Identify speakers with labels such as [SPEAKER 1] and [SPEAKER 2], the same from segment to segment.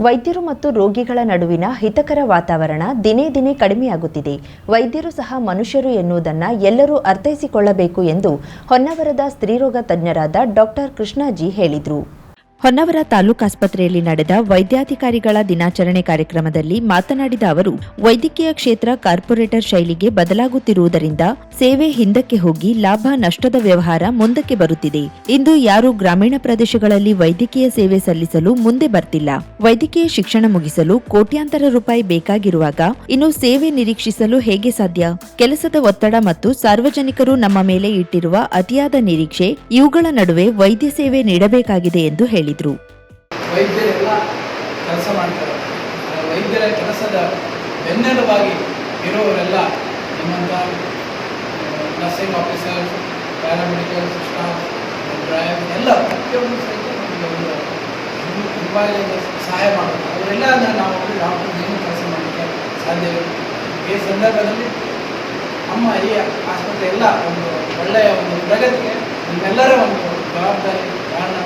[SPEAKER 1] ವೈದ್ಯರು ಮತ್ತು ರೋಗಿಗಳ ನಡುವಿನ ಹಿತಕರ ವಾತಾವರಣ ದಿನೇ ದಿನೇ ಕಡಿಮೆಯಾಗುತ್ತಿದೆ. ವೈದ್ಯರು ಸಹ ಮನುಷ್ಯರು ಎನ್ನುವುದನ್ನು ಎಲ್ಲರೂ ಅರ್ಥೈಸಿಕೊಳ್ಳಬೇಕು ಎಂದು ಹೊನ್ನವರದ ಸ್ತ್ರೀರೋಗ ತಜ್ಞರಾದ ಡಾಕ್ಟರ್ ಕೃಷ್ಣಾಜಿ ಹೇಳಿದರು. ಹೊನ್ನವರ ತಾಲೂಕಾಸ್ಪತ್ರೆಯಲ್ಲಿ ನಡೆದ ವೈದ್ಯಾಧಿಕಾರಿಗಳ ದಿನಾಚರಣೆ ಕಾರ್ಯಕ್ರಮದಲ್ಲಿ ಮಾತನಾಡಿದ ಅವರು, ವೈದ್ಯಕೀಯ ಕ್ಷೇತ್ರ ಕಾರ್ಪೊರೇಟರ್ ಶೈಲಿಗೆ ಬದಲಾಗುತ್ತಿರುವುದರಿಂದ ಸೇವೆ ಹಿಂದಕ್ಕೆ ಹೋಗಿ ಲಾಭ ನಷ್ಟದ ವ್ಯವಹಾರ ಮುಂದಕ್ಕೆ ಬರುತ್ತಿದೆ. ಇಂದು ಯಾರು ಗ್ರಾಮೀಣ ಪ್ರದೇಶಗಳಲ್ಲಿ ವೈದ್ಯಕೀಯ ಸೇವೆ ಸಲ್ಲಿಸಲು ಮುಂದೆ ಬರ್ತಿಲ್ಲ. ವೈದ್ಯಕೀಯ ಶಿಕ್ಷಣ ಮುಗಿಸಲು ಕೋಟ್ಯಾಂತರ ರೂಪಾಯಿ ಬೇಕಾಗಿರುವಾಗ ಇನ್ನು ಸೇವೆ ನಿರೀಕ್ಷಿಸಲು ಹೇಗೆ ಸಾಧ್ಯ? ಕೆಲಸದ ಒತ್ತಡ ಮತ್ತು ಸಾರ್ವಜನಿಕರು ನಮ್ಮ ಮೇಲೆ ಇಟ್ಟಿರುವ ಅತಿಯಾದ ನಿರೀಕ್ಷೆ ಇವುಗಳ ನಡುವೆ ವೈದ್ಯ ಸೇವೆ ನೀಡಬೇಕಾಗಿದೆ ಎಂದು ಹೇಳಿದರು.
[SPEAKER 2] ವೈದ್ಯರೆಲ್ಲ ಕೆಲಸ ಮಾಡ್ತಾರೆ. ವೈದ್ಯರ ಕೆಲಸದ ಬೆನ್ನೆಲುಬಾಗಿ ಇರೋರೆಲ್ಲ ನಿಮ್ಮಂಥ nursing officer paramedical staff drive ಎಲ್ಲ ಪ್ರತಿಯೊಂದು ಸಹಿತ ನಮಗೆ ತುಂಬ ಸಹಾಯ ಮಾಡ್ತಾರೆ ಅವರೆಲ್ಲ ನಾವು ಡಾಕ್ಟರ್ ಏನು ಕೆಲಸ ಮಾಡಲಿಕ್ಕೆ ಸಾಧ್ಯವಿಲ್ಲ ಈ ಸಂದರ್ಭದಲ್ಲಿ ನಮ್ಮ ಈ ಆಸ್ಪತ್ರೆ ಎಲ್ಲ ಒಂದು ಒಳ್ಳೆಯ ಒಂದು ಪ್ರಗತಿಗೆ ನಿಮ್ಮೆಲ್ಲರ ಒಂದು ಜವಾಬ್ದಾರಿ ಕಾರಣ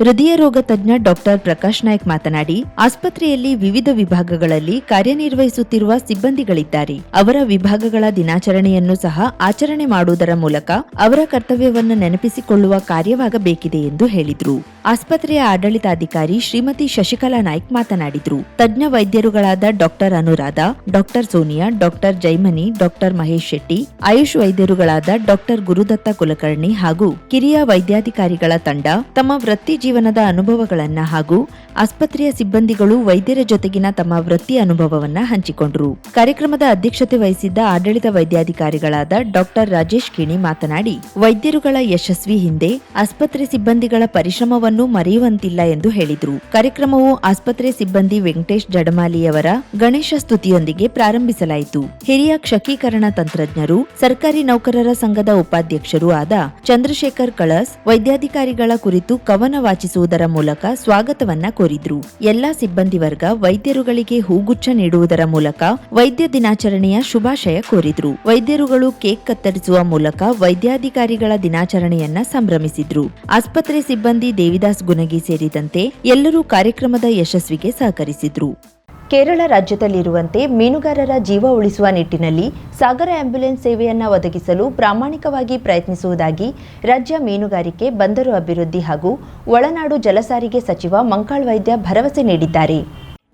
[SPEAKER 1] ಹೃದಯ ರೋಗ ತಜ್ಞ ಡಾಕ್ಟರ್ ಪ್ರಕಾಶ್ ನಾಯ್ಕ್ ಮಾತನಾಡಿ, ಆಸ್ಪತ್ರೆಯಲ್ಲಿ ವಿವಿಧ ವಿಭಾಗಗಳಲ್ಲಿ ಕಾರ್ಯನಿರ್ವಹಿಸುತ್ತಿರುವ ಸಿಬ್ಬಂದಿಗಳಿದ್ದಾರೆ. ಅವರ ವಿಭಾಗಗಳ ದಿನಾಚರಣೆಯನ್ನು ಸಹ ಆಚರಣೆ ಮಾಡುವುದರ ಮೂಲಕ ಅವರ ಕರ್ತವ್ಯವನ್ನು ನೆನಪಿಸಿಕೊಳ್ಳುವ ಕಾರ್ಯವಾಗಬೇಕಿದೆ ಎಂದು ಹೇಳಿದರು. ಆಸ್ಪತ್ರೆಯ ಆಡಳಿತಾಧಿಕಾರಿ ಶ್ರೀಮತಿ ಶಶಿಕಲಾ ನಾಯ್ಕ್ ಮಾತನಾಡಿದರು. ತಜ್ಞ ವೈದ್ಯರುಗಳಾದ doctor Anuradha, doctor Sonia, doctor Jaimani, doctor Mahesh Shetty, Ayush ವೈದ್ಯರುಗಳಾದ doctor Gurudatta Kulkarni ಹಾಗೂ ಕಿರಿಯ ವೈದ್ಯಾಧಿಕಾರಿಗಳ ತಂಡ ತಮ್ಮ ವೃತ್ತಿ ಜೀವನದ ಅನುಭವಗಳನ್ನ ಹಾಗೂ ಆಸ್ಪತ್ರೆಯ ಸಿಬ್ಬಂದಿಗಳು ವೈದ್ಯರ ಜೊತೆಗಿನ ತಮ್ಮ ವೃತ್ತಿ ಅನುಭವವನ್ನ ಹಂಚಿಕೊಂಡರು. ಕಾರ್ಯಕ್ರಮದ ಅಧ್ಯಕ್ಷತೆ ವಹಿಸಿದ್ದ ಆಡಳಿತ ವೈದ್ಯಾಧಿಕಾರಿಗಳಾದ ಡಾಕ್ಟರ್ ರಾಜೇಶ್ ಕಿಣಿ ಮಾತನಾಡಿ, ವೈದ್ಯರುಗಳ ಯಶಸ್ವಿ ಹಿಂದೆ ಆಸ್ಪತ್ರೆ ಸಿಬ್ಬಂದಿಗಳ ಪರಿಶ್ರಮವನ್ನು ಮರೆಯುವಂತಿಲ್ಲ ಎಂದು ಹೇಳಿದರು. ಕಾರ್ಯಕ್ರಮವು ಆಸ್ಪತ್ರೆ ಸಿಬ್ಬಂದಿ ವೆಂಕಟೇಶ್ ಜಡಮಾಲಿಯವರ ಗಣೇಶ ಸ್ತುತಿಯೊಂದಿಗೆ ಪ್ರಾರಂಭಿಸಲಾಯಿತು. ಹಿರಿಯ ಕ್ಷಕೀಕರಣ ತಂತ್ರಜ್ಞರು, ಸರ್ಕಾರಿ ನೌಕರರ ಸಂಘದ ಉಪಾಧ್ಯಕ್ಷರೂ ಆದ ಚಂದ್ರಶೇಖರ್ ಕಳಸ್, ವೈದ್ಯಾಧಿಕಾರಿಗಳ ಕುರಿತು ಕವನ ವಾಚಿಸುವುದರ ಮೂಲಕ ಸ್ವಾಗತವನ್ನ ಕೋರಿದ್ರು. ಎಲ್ಲಾ ಸಿಬ್ಬಂದಿ ವರ್ಗ ವೈದ್ಯರುಗಳಿಗೆ ಹೂಗುಚ್ಛ ನೀಡುವುದರ ಮೂಲಕ ವೈದ್ಯ ದಿನಾಚರಣೆಯ ಶುಭಾಶಯ ಕೋರಿದ್ರು. ವೈದ್ಯರುಗಳು ಕೇಕ್ ಕತ್ತರಿಸುವ ಮೂಲಕ ವೈದ್ಯಾಧಿಕಾರಿಗಳ ದಿನಾಚರಣೆಯನ್ನ ಸಂಭ್ರಮಿಸಿದ್ರು. ಆಸ್ಪತ್ರೆ ಸಿಬ್ಬಂದಿ ದೇವಿದಾಸ್ ಗುನಗಿ ಸೇರಿದಂತೆ ಎಲ್ಲರೂ ಕಾರ್ಯಕ್ರಮದ ಯಶಸ್ವಿಗೆ ಸಹಕರಿಸಿದ್ರು. ಕೇರಳ ರಾಜ್ಯದಲ್ಲಿರುವಂತೆ ಮೀನುಗಾರರ ಜೀವ ಉಳಿಸುವ ನಿಟ್ಟಿನಲ್ಲಿ ಸಾಗರ ಆಂಬ್ಯುಲೆನ್ಸ್ ಸೇವೆಯನ್ನು ಒದಗಿಸಲು ಪ್ರಾಮಾಣಿಕವಾಗಿ ಪ್ರಯತ್ನಿಸುವುದಾಗಿ ರಾಜ್ಯ ಮೀನುಗಾರಿಕೆ, ಬಂದರು ಅಭಿವೃದ್ಧಿ ಹಾಗೂ ಒಳನಾಡು ಜಲಸಾರಿಗೆ ಸಚಿವ ಮಂಕಾಳ್ ವೈದ್ಯ ಭರವಸೆ ನೀಡಿದ್ದಾರೆ.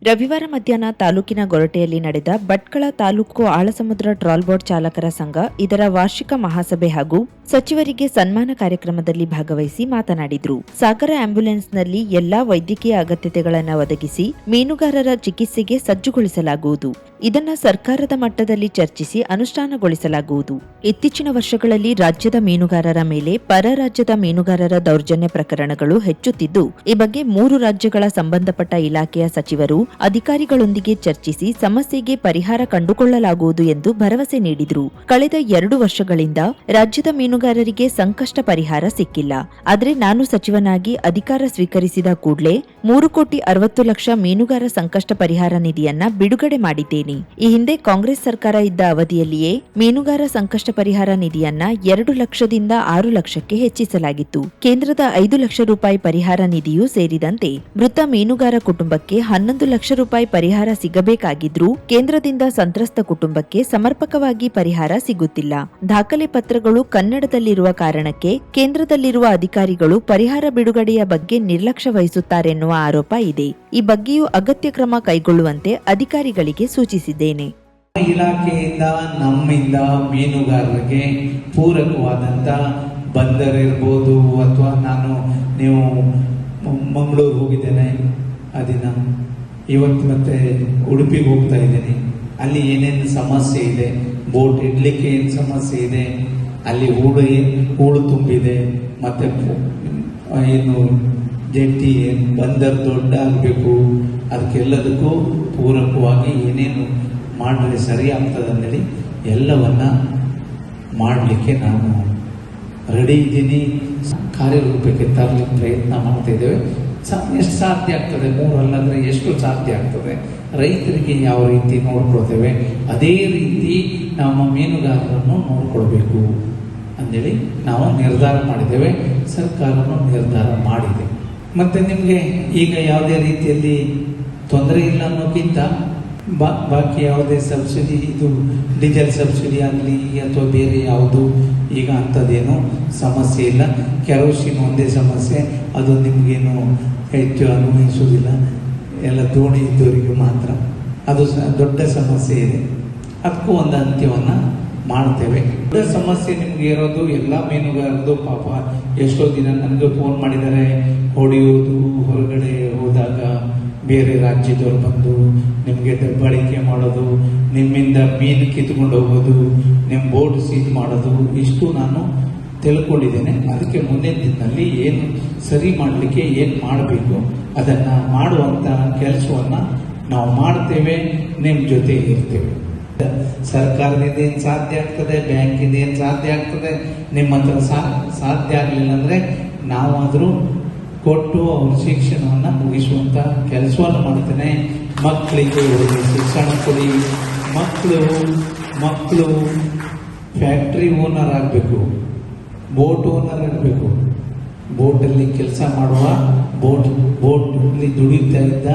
[SPEAKER 1] ರವಿವಾರ ಮಧ್ಯಾಹ್ನ ತಾಲೂಕಿನ ಗೊರಟೆಯಲ್ಲಿ ನಡೆದ ಭಟ್ಕಳ ತಾಲೂಕು ಆಳಸಮುದ್ರ ಟ್ರಾಲ್ ಬೋಟ್ ಚಾಲಕರ ಸಂಘ, ಇದರ ವಾರ್ಷಿಕ ಮಹಾಸಭೆ ಹಾಗೂ ಸಚಿವರಿಗೆ ಸನ್ಮಾನ ಕಾರ್ಯಕ್ರಮದಲ್ಲಿ ಭಾಗವಹಿಸಿ ಮಾತನಾಡಿದರು. ಸಾಗರ ಆಂಬ್ಯುಲೆನ್ಸ್ನಲ್ಲಿ ಎಲ್ಲಾ ವೈದ್ಯಕೀಯ ಅಗತ್ಯತೆಗಳನ್ನು ಒದಗಿಸಿ ಮೀನುಗಾರರ ಚಿಕಿತ್ಸೆಗೆ ಸಜ್ಜುಗೊಳಿಸಲಾಗುವುದು. ಇದನ್ನು ಸರ್ಕಾರದ ಮಟ್ಟದಲ್ಲಿ ಚರ್ಚಿಸಿ ಅನುಷ್ಠಾನಗೊಳಿಸಲಾಗುವುದು. ಇತ್ತೀಚಿನ ವರ್ಷಗಳಲ್ಲಿ ರಾಜ್ಯದ ಮೀನುಗಾರರ ಮೇಲೆ ಪರ ರಾಜ್ಯದ ಮೀನುಗಾರರ ದೌರ್ಜನ್ಯ ಪ್ರಕರಣಗಳು ಹೆಚ್ಚುತ್ತಿದ್ದು, ಈ ಬಗ್ಗೆ ಮೂರು ರಾಜ್ಯಗಳ ಸಂಬಂಧಪಟ್ಟ ಇಲಾಖೆಯ ಸಚಿವರು ಅಧಿಕಾರಿಗಳೊಂದಿಗೆ ಚರ್ಚಿಸಿ ಸಮಸ್ಯೆಗೆ ಪರಿಹಾರ ಕಂಡುಕೊಳ್ಳಲಾಗುವುದು ಎಂದು ಭರವಸೆ ನೀಡಿದರು. ಕಳೆದ ಎರಡು ವರ್ಷಗಳಿಂದ ರಾಜ್ಯದ ಮೀನುಗಾರರಿಗೆ ಸಂಕಷ್ಟ ಪರಿಹಾರ ಸಿಕ್ಕಿಲ್ಲ. ಆದರೆ ನಾನು ಸಚಿವನಾಗಿ ಅಧಿಕಾರ ಸ್ವೀಕರಿಸಿದ ಕೂಡಲೇ ಮೂರು ಕೋಟಿ ಅರವತ್ತು ಲಕ್ಷ ಮೀನುಗಾರ ಸಂಕಷ್ಟ ಪರಿಹಾರ ನಿಧಿಯನ್ನ ಬಿಡುಗಡೆ ಮಾಡಿದ್ದೇನೆ. ಈ ಹಿಂದೆ ಕಾಂಗ್ರೆಸ್ ಸರ್ಕಾರ ಇದ್ದ ಅವಧಿಯಲ್ಲಿಯೇ ಮೀನುಗಾರ ಸಂಕಷ್ಟ ಪರಿಹಾರ ನಿಧಿಯನ್ನ ಎರಡು ಲಕ್ಷದಿಂದ ಆರು ಲಕ್ಷಕ್ಕೆ ಹೆಚ್ಚಿಸಲಾಗಿತ್ತು. ಕೇಂದ್ರದ ಐದು ಲಕ್ಷ ರೂಪಾಯಿ ಪರಿಹಾರ ನಿಧಿಯೂ ಸೇರಿದಂತೆ ಮೃತ ಮೀನುಗಾರ ಕುಟುಂಬಕ್ಕೆ ಹನ್ನೊಂದು ಲಕ್ಷ ರೂಪಾಯಿ ಪರಿಹಾರ ಸಿಗಬೇಕಾಗಿದ್ರೂ ಕೇಂದ್ರದಿಂದ ಸಂತ್ರಸ್ತ ಕುಟುಂಬಕ್ಕೆ ಸಮರ್ಪಕವಾಗಿ ಪರಿಹಾರ ಸಿಗುತ್ತಿಲ್ಲ. ದಾಖಲೆ ಪತ್ರಗಳು ಕನ್ನಡದಲ್ಲಿರುವ ಕಾರಣಕ್ಕೆ ಕೇಂದ್ರದಲ್ಲಿರುವ ಅಧಿಕಾರಿಗಳು ಪರಿಹಾರ ಬಿಡುಗಡೆಯ ಬಗ್ಗೆ ನಿರ್ಲಕ್ಷ್ಯ ವಹಿಸುತ್ತಾರೆನ್ನುವ ಆರೋಪ ಇದೆ. ಈ ಬಗ್ಗೆಯೂ ಅಗತ್ಯ ಕ್ರಮ ಕೈಗೊಳ್ಳುವಂತೆ ಅಧಿಕಾರಿಗಳಿಗೆ ಸೂಚಿಸಿದ್ದೇನೆ.
[SPEAKER 3] ಇಲಾಖೆಯಿಂದ, ನಮ್ಮಿಂದ ಮೀನುಗಾರರಿಗೆ ಪೂರಕವಾದಂಥ ಬಂದರ್ ಇರ್ಬೋದು ಅಥವಾ ನಾನು, ನೀವು ಮಂಗಳೂರು ಹೋಗಿದ್ದೇನೆ, ಆ ದಿನ ಇವತ್ತು ಮತ್ತೆ ಉಡುಪಿಗೆ ಹೋಗ್ತಾ ಇದ್ದೀನಿ. ಅಲ್ಲಿ ಏನೇನು ಸಮಸ್ಯೆ ಇದೆ? ಬೋಟ್ ಇಡ್ಲಿಕ್ಕೆ ಏನು ಸಮಸ್ಯೆ ಇದೆ? ಅಲ್ಲಿ ಹೂಳು ಹೂಳು ತುಂಬಿದೆ. ಮತ್ತೆ ಏನು ಜಟ್ಟಿ ಏನು ಬಂದರ್ ದೊಡ್ಡ ಆಗಬೇಕು. ಅದಕ್ಕೆಲ್ಲದಕ್ಕೂ ಪೂರಕವಾಗಿ ಏನೇನು ಮಾಡಿದ್ರೆ ಸರಿ ಆಗ್ತದೆ ಅಂತೇಳಿ ಎಲ್ಲವನ್ನ ಮಾಡಲಿಕ್ಕೆ ನಾನು ರೆಡಿ ಇದ್ದೀನಿ. ಕಾರ್ಯರೂಪಕ್ಕೆ ತರಲಿಕ್ಕೆ ಪ್ರಯತ್ನ ಮಾಡ್ತಾ ಇದ್ದೇವೆ. ಎಷ್ಟು ಸಾಧ್ಯ ಆಗ್ತದೆ? ಮೂರಲ್ಲಂದ್ರೆ ಎಷ್ಟು ಸಾಧ್ಯ ಆಗ್ತದೆ? ರೈತರಿಗೆ ಯಾವ ರೀತಿ ನೋಡ್ಕೊಳ್ತೇವೆ? ಅದೇ ರೀತಿ ನಮ್ಮ ಮೀನುಗಾರರನ್ನು ನೋಡ್ಕೊಳ್ಬೇಕು ಅಂದೇಳಿ ನಾವು ನಿರ್ಧಾರ ಮಾಡಿದ್ದೇವೆ. ಸರ್ಕಾರನು ನಿರ್ಧಾರ ಮಾಡಿದೆ. ಮತ್ತು ನಿಮಗೆ ಈಗ ಯಾವುದೇ ರೀತಿಯಲ್ಲಿ ತೊಂದರೆ ಇಲ್ಲ ಅನ್ನೋಕ್ಕಿಂತ ಬಾ, ಬಾಕಿ ಯಾವುದೇ ಸಬ್ಸಿಡಿ, ಇದು ಡೀಸೆಲ್ ಸಬ್ಸಿಡಿ ಆಗಲಿ ಅಥವಾ ಬೇರೆ ಯಾವುದು ಈಗ ಅಂಥದ್ದೇನು ಸಮಸ್ಯೆ ಇಲ್ಲ. ಕೆರೋಸಿನ್ ಒಂದೇ ಸಮಸ್ಯೆ, ಅದು ನಿಮಗೇನು ಹೆಚ್ಚು ಅನ್ವಯಿಸುವುದಿಲ್ಲ. ಎಲ್ಲ ದೋಣಿ ಇದ್ದವರಿಗೆ ಮಾತ್ರ. ಅದು ಸಹ ದೊಡ್ಡ ಸಮಸ್ಯೆ ಇದೆ. ಅದಕ್ಕೂ ಒಂದು ಅಂತ್ಯವನ್ನು ಮಾಡ್ತೇವೆ. ದೊಡ್ಡ ಸಮಸ್ಯೆ ನಿಮ್ಗೆ ಇರೋದು ಎಲ್ಲ ಮೀನುಗಾರರದು ಪಾಪ. ಎಷ್ಟೋ ದಿನ ನನಗೆ ಫೋನ್ ಮಾಡಿದ್ದಾರೆ, ಹೊಡೆಯೋದು, ಹೊರಗಡೆ ಬೇರೆ ರಾಜ್ಯದವರು ಬಂದು ನಿಮಗೆ ದಬ್ಬಾಳಿಕೆ ಮಾಡೋದು, ನಿಮ್ಮಿಂದ ಮೀನು ಕಿತ್ಕೊಂಡು ಹೋಗೋದು ನಿಮ್ಮ ಬೋರ್ಡ್ ಸೀಟ್ ಮಾಡೋದು, ಇಷ್ಟು ನಾನು ತಿಳ್ಕೊಂಡಿದ್ದೇನೆ. ಅದಕ್ಕೆ ಮುಂದಿನ ದಿನದಲ್ಲಿ ಏನು ಸರಿ ಮಾಡಲಿಕ್ಕೆ ಏನು ಮಾಡಬೇಕು, ಅದನ್ನು ಮಾಡುವಂಥ ಕೆಲಸವನ್ನು ನಾವು ಮಾಡ್ತೇವೆ ನಿಮ್ಮ ಜೊತೆ ಇರ್ತೇವೆ. ಸರ್ಕಾರದಿಂದ ಏನು ಸಾಧ್ಯ ಆಗ್ತದೆ, ಬ್ಯಾಂಕಿಂದ ಏನು ಸಾಧ್ಯ ಆಗ್ತದೆ, ನಿಮ್ಮ ಹತ್ರ ಸಾಧ್ಯ ಆಗಲಿಲ್ಲ ಅಂದರೆ ನಾವಾದರೂ ಕೊಟ್ಟು ಅವ್ರ ಶಿಕ್ಷಣವನ್ನು ಮುಗಿಸುವಂಥ ಕೆಲಸವನ್ನು ಮಾಡ್ತೇನೆ. ಮಕ್ಕಳಿಗೆ ಶಿಕ್ಷಣ ಕೊಡಿ. ಮಕ್ಕಳು ಮಕ್ಕಳು ಫ್ಯಾಕ್ಟ್ರಿ ಓನರ್ ಆಗಬೇಕು. ಬೋಟ್ ಓನರ್ ಆಗಬೇಕು. ಬೋಟಲ್ಲಿ ಕೆಲಸ ಮಾಡುವ ಬೋಟ್ ಬೋಟಲ್ಲಿ ದುಡಿತಾ ಇದ್ದ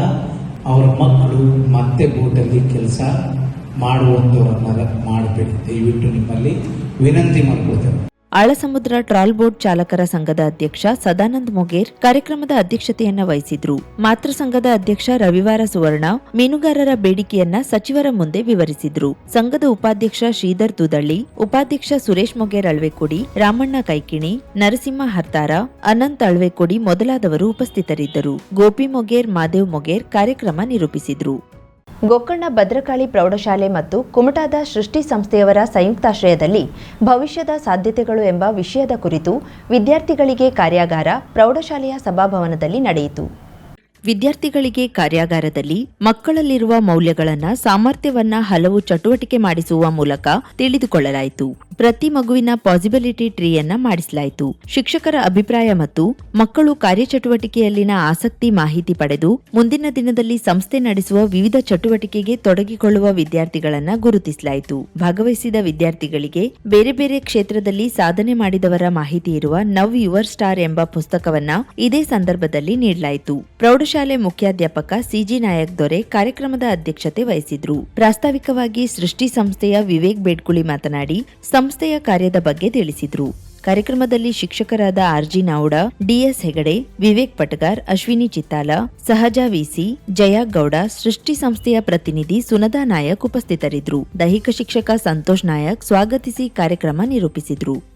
[SPEAKER 3] ಅವರ ಮಕ್ಕಳು ಮತ್ತೆ ಬೋಟಲ್ಲಿ ಕೆಲಸ ಮಾಡುವಂಥವ್ರನ್ನ ಮಾಡಬೇಕು ದಯವಿಟ್ಟು ನಿಮ್ಮಲ್ಲಿ ವಿನಂತಿ ಮಾಡ್ಕೊಳ್ತೇನೆ.
[SPEAKER 1] ಆಳಸಮುದ್ರ ಟ್ರಾಲ್ ಬೋಟ್ ಚಾಲಕರ ಸಂಘದ ಅಧ್ಯಕ್ಷ ಸದಾನಂದ್ ಮೊಗೇರ್ ಕಾರ್ಯಕ್ರಮದ ಅಧ್ಯಕ್ಷತೆಯನ್ನ ವಹಿಸಿದ್ರು. ಮಾತೃ ಸಂಘದ ಅಧ್ಯಕ್ಷ ರವಿವಾರ ಸುವರ್ಣ ಮೀನುಗಾರರ ಬೇಡಿಕೆಯನ್ನ ಸಚಿವರ ಮುಂದೆ ವಿವರಿಸಿದ್ರು. ಸಂಘದ ಉಪಾಧ್ಯಕ್ಷ ಶ್ರೀಧರ್ ತುದಳ್ಳಿ ಉಪಾಧ್ಯಕ್ಷ ಸುರೇಶ್ ಮೊಗೇರ್ ಅಳ್ವೆಕೊಡಿ, ರಾಮಣ್ಣ ಕೈಕಿಣಿ, ನರಸಿಂಹ ಹರ್ತಾರ, ಅನಂತ್ ಅಳ್ವೆಕೊಡಿ ಮೊದಲಾದವರು ಉಪಸ್ಥಿತರಿದ್ದರು. ಗೋಪಿ ಮೊಗೇರ್, ಮಾದೇವ್ ಮೊಗೇರ್ ಕಾರ್ಯಕ್ರಮ ನಿರೂಪಿಸಿದ್ರು. ಗೋಕರ್ಣ ಭದ್ರಕಾಳಿ ಪ್ರೌಢಶಾಲೆ ಮತ್ತು ಕುಮಟಾದ ಸೃಷ್ಟಿ ಸಂಸ್ಥೆಯವರ ಸಂಯುಕ್ತಾಶ್ರಯದಲ್ಲಿ ಭವಿಷ್ಯದ ಸಾಧ್ಯತೆಗಳು ಎಂಬ ವಿಷಯದ ಕುರಿತು ವಿದ್ಯಾರ್ಥಿಗಳಿಗೆ ಕಾರ್ಯಾಗಾರ ಪ್ರೌಢಶಾಲೆಯ ಸಭಾಭವನದಲ್ಲಿ ನಡೆಯಿತು. ವಿದ್ಯಾರ್ಥಿಗಳಿಗೆ ಕಾರ್ಯಾಗಾರದಲ್ಲಿ ಮಕ್ಕಳಲ್ಲಿರುವ ಮೌಲ್ಯಗಳನ್ನ, ಸಾಮರ್ಥ್ಯವನ್ನ ಹಲವು ಚಟುವಟಿಕೆ ಮಾಡಿಸುವ ಮೂಲಕ ತಿಳಿದುಕೊಳ್ಳಲಾಯಿತು. ಪ್ರತಿ ಮಗುವಿನ ಪಾಸಿಬಿಲಿಟಿ ಟ್ರೀಯನ್ನ ಮಾಡಿಸಲಾಯಿತು. ಶಿಕ್ಷಕರ ಅಭಿಪ್ರಾಯ ಮತ್ತು ಮಕ್ಕಳು ಕಾರ್ಯಚಟುವಟಿಕೆಯಲ್ಲಿನ ಆಸಕ್ತಿ ಮಾಹಿತಿ ಪಡೆದು ಮುಂದಿನ ದಿನದಲ್ಲಿ ಸಂಸ್ಥೆ ನಡೆಸುವ ವಿವಿಧ ಚಟುವಟಿಕೆಗೆ ತೊಡಗಿಕೊಳ್ಳುವ ವಿದ್ಯಾರ್ಥಿಗಳನ್ನ ಗುರುತಿಸಲಾಯಿತು. ಭಾಗವಹಿಸಿದ ವಿದ್ಯಾರ್ಥಿಗಳಿಗೆ ಬೇರೆ ಬೇರೆ ಕ್ಷೇತ್ರದಲ್ಲಿ ಸಾಧನೆ ಮಾಡಿದವರ ಮಾಹಿತಿ ಇರುವ ನವ್ ಯುವರ್ ಸ್ಟಾರ್ ಎಂಬ ಪುಸ್ತಕವನ್ನ ಇದೇ ಸಂದರ್ಭದಲ್ಲಿ ನೀಡಲಾಯಿತು. ಪ್ರೌಢಶಾಲೆ ಮುಖ್ಯಾಧ್ಯಾಪಕ ಸಿಜಿ ನಾಯಕ್ ದೊರೆ ಕಾರ್ಯಕ್ರಮದ ಅಧ್ಯಕ್ಷತೆ ವಹಿಸಿದ್ರು. ಪ್ರಾಸ್ತಾವಿಕವಾಗಿ ಸೃಷ್ಟಿ ಸಂಸ್ಥೆಯ ವಿವೇಕ್ ಬೇಡ್ಕುಳಿ ಮಾತನಾಡಿ, ಸಂಸ್ಥೆಯ ಕಾರ್ಯದ ಬಗ್ಗೆ ತಿಳಿಸಿದ್ರು. ಕಾರ್ಯಕ್ರಮದಲ್ಲಿ ಶಿಕ್ಷಕರಾದ ಆರ್ಜಿ ನೌಡ ಡಿಎಸ್ ಹೆಗಡೆ, ವಿವೇಕ್ ಪಟಗಾರ್, ಅಶ್ವಿನಿ ಚಿತ್ತಾಲ, ಸಹಜ ವಿಸಿ ಜಯಾ ಗೌಡ, ಸೃಷ್ಟಿ ಸಂಸ್ಥೆಯ ಪ್ರತಿನಿಧಿ ಸುನದಾ ನಾಯಕ್ ಉಪಸ್ಥಿತರಿದ್ದರು ದೈಹಿಕ ಶಿಕ್ಷಕ ಸಂತೋಷ್ ನಾಯಕ್ ಸ್ವಾಗತಿಸಿ ಕಾರ್ಯಕ್ರಮ ನಿರೂಪಿಸಿದ್ರು.